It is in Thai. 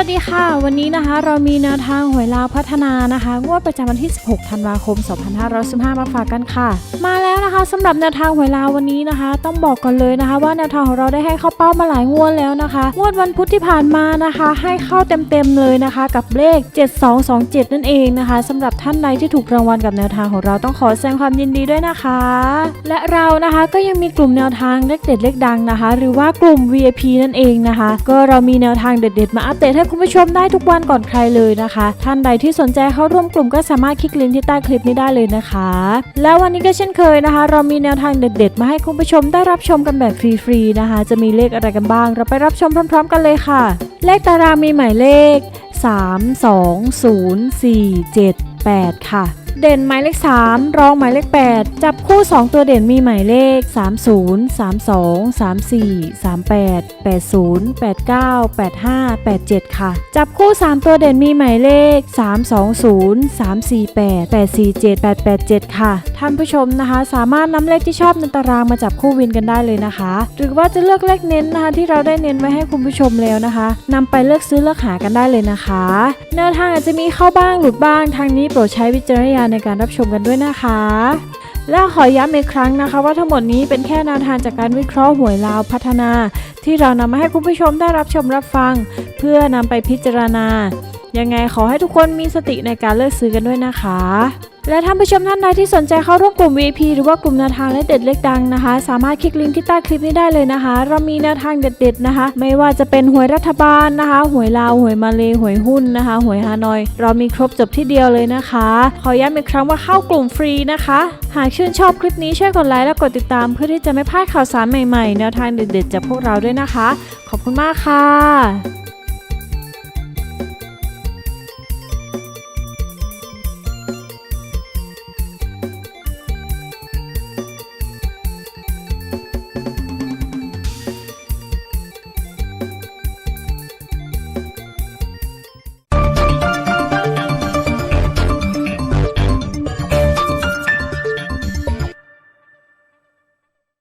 วัสดีค่ะ วันนี้นะคะเรามีแนวทางหวยลาวพัฒนานะคะ งวดประจำวันที่ 16 ธันวาคม 2515 มาฝากกันค่ะ มาแล้วนะคะสำหรับแนวทางหวยลาววันนี้นะคะ ต้องบอกกันเลยนะคะ ว่าแนวทางของเราได้ให้เข้าเป้ามาหลายงวดแล้วนะคะ งวดวันพุธที่ผ่านมานะคะ ให้เข้าเต็มๆเลยนะคะ กับเลข 7227 นั่นเองนะคะสำหรับท่านใดที่ถูกรางวัลกับแนวทางของเราต้องขอแสดงความยินดีด้วยนะคะ และเรานะคะก็ยังมีกลุ่มแนวทางเลขเด็ดเลขดังนะคะ หรือว่ากลุ่ม VIP นั่นเองนะคะ ก็เรามีแนวทางเด็ด ๆ มาอัปเดตให้คุณผู้ชมได้ทุกวันก่อนใครเลยนะคะ ท่านใดที่สนใจเข้าร่วมกลุ่มก็สามารถคลิกลิงก์ที่ใต้คลิปนี้ได้เลยนะคะ แล้ววันนี้ก็เช่นเคยนะคะ เรามีแนวทางเด็ด ๆ มาให้คุณผู้ชมได้รับชมกันแบบฟรีๆนะคะ จะมีเลขอะไรกันบ้าง เราไปรับชมพร้อม ๆ กันเลยค่ะ เลขตารางมีหมายเลข 3 2 0 4 7 8 ค่ะ เด่นหมายเลข 3 รองหมายเลข 8 จับคู่ 2 ตัวเด่นมีหมายเลข 30 32 34 38 80 89 85 87 ค่ะ จับคู่ 3 ตัวเด่นมีหมายเลข 320 348 847 887 ค่ะ ท่านผู้ชมนะคะ สามารถนำเลขที่ชอบในตารางมาจับคู่วินกันได้เลยนะคะ หรือว่าจะเลือกเลขเน้นนะคะ ที่เราได้เน้นไว้ให้คุณผู้ชมแล้วนะคะนำไปเลือกซื้อเลือกหากันได้เลยนะคะแนวทางอาจจะมีเข้าบ้างหลุดบ้างทางนี้โปรดใช้วิจารณญาณในการรับชมกันด้วยนะคะ และขอย้ำอีกครั้งนะคะ ว่าทั้งหมดนี้เป็นแค่แนวทางจากการวิเคราะห์หวยลาวพัฒนา ที่เรานำมาให้คุณผู้ชมได้รับชมรับฟัง เพื่อนำไปพิจารณายังไงขอให้ทุกคนมีสติในการเลือกซื้อกันด้วยนะคะ และท่านผู้ชมท่านใดที่สนใจเข้าร่วมกลุ่ม VIP หรือว่ากลุ่มแนวทางและเด็ดเล็กดังนะคะ สามารถคลิกลิงก์ที่ใต้คลิปนี้ได้เลยนะคะ เรามีแนวทางเด็ดๆนะคะ ไม่ว่าจะเป็นหวยรัฐบาลนะคะ หวยลาว หวยมาเลหวยหุ้นนะคะ หวยฮานอย เรามีครบจบที่เดียวเลยนะคะ ขอย้ำอีกครั้งว่าเข้ากลุ่มฟรีนะคะ หากชื่นชอบคลิปนี้ช่วยกดไลค์และกดติดตามเพื่อที่จะไม่พลาดข่าวสารใหม่ๆ แนวทางเด็ดๆจากพวกเราด้วยนะคะ ขอบคุณมากค่ะ